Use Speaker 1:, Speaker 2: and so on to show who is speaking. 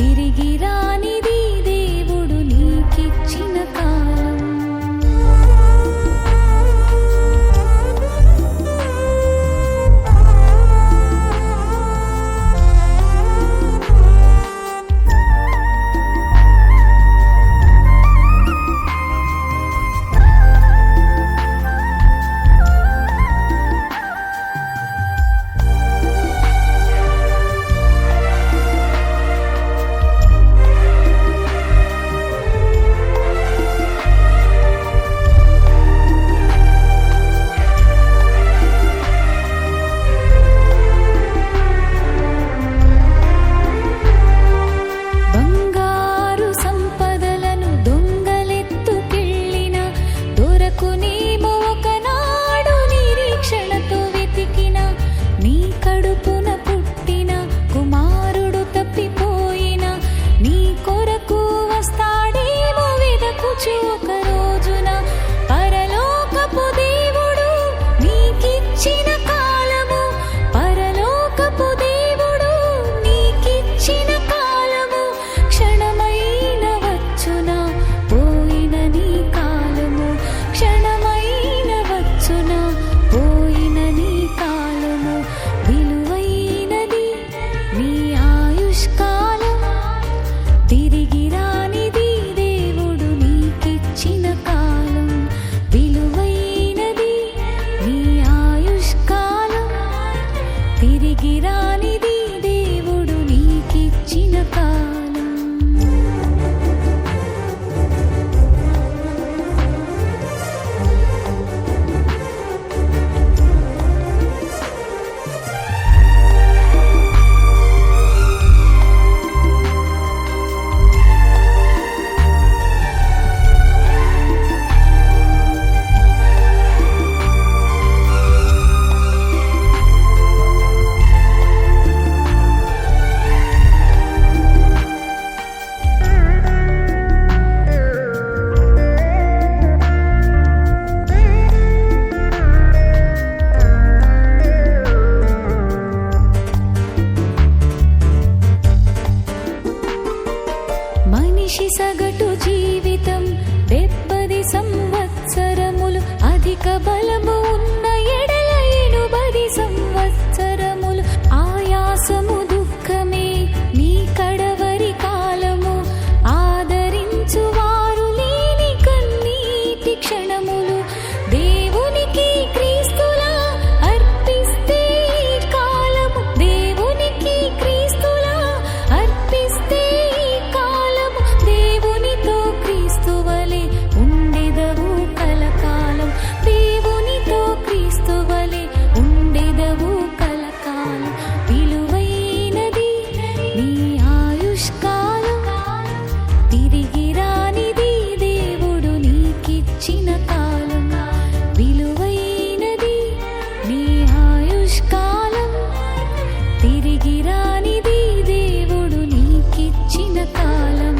Speaker 1: తిరిగి రాని తిరిగి రానిది దేవుడు నీకిచ్చిన కాలం.